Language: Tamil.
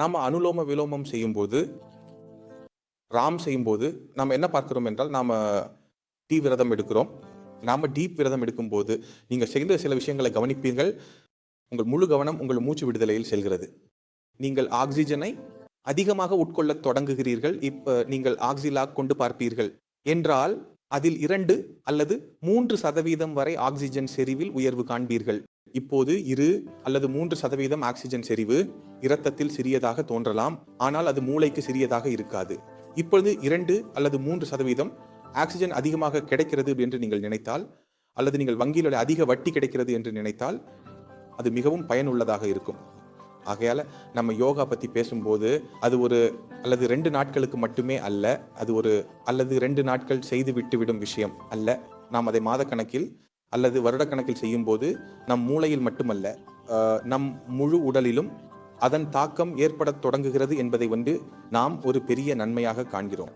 நாம் அனுலோம விலோமம் செய்யும்போது ராம் செய்யும்போது நாம் என்ன பார்க்கிறோம் என்றால் நாம் டீ விரதம் எடுக்கிறோம். நாம் டீப் விரதம் எடுக்கும்போது நீங்கள் செய்த சில விஷயங்களை கவனிப்பீர்கள். உங்கள் முழு கவனம் உங்கள் மூச்சு விடுதலையில் செல்கிறது. நீங்கள் ஆக்சிஜனை அதிகமாக உட்கொள்ளத் தொடங்குகிறீர்கள். இப்போ நீங்கள் ஆக்சிலாக் கொண்டு பார்ப்பீர்கள். என்றால் அதில் இரண்டு அல்லது மூன்று சதவீதம் வரை ஆக்சிஜன் செறிவில் உயர்வு காண்பீர்கள். இப்போது இரு அல்லது மூன்று சதவீதம் ஆக்சிஜன் செறிவு இரத்தத்தில் சிறியதாக தோன்றலாம். ஆனால் அது மூளைக்கு சிறியதாக இருக்காது. இப்பொழுது இரண்டு அல்லது மூன்று சதவீதம் ஆக்சிஜன் அதிகமாக கிடைக்கிறது என்று நீங்கள் நினைத்தால் அல்லது நீங்கள் வங்கியில் அதிக வட்டி கிடைக்கிறது என்று நினைத்தால் அது மிகவும் பயனுள்ளதாக இருக்கும். ஆகையால் நம்ம யோகா பற்றி பேசும்போது அது ஒரு அல்லது ரெண்டு நாட்களுக்கு மட்டுமே அல்ல அது ஒரு அல்லது ரெண்டு நாட்கள் செய்து விட்டுவிடும் விஷயம் அல்ல. நாம் அதை மாதக்கணக்கில் அல்லது வருடக்கணக்கில் செய்யும்போது நம் மூளையில் மட்டுமல்ல நம் முழு உடலிலும் அதன் தாக்கம் ஏற்படத் தொடங்குகிறது என்பதை வந்து நாம் ஒரு பெரிய நன்மையாக காண்கிறோம்.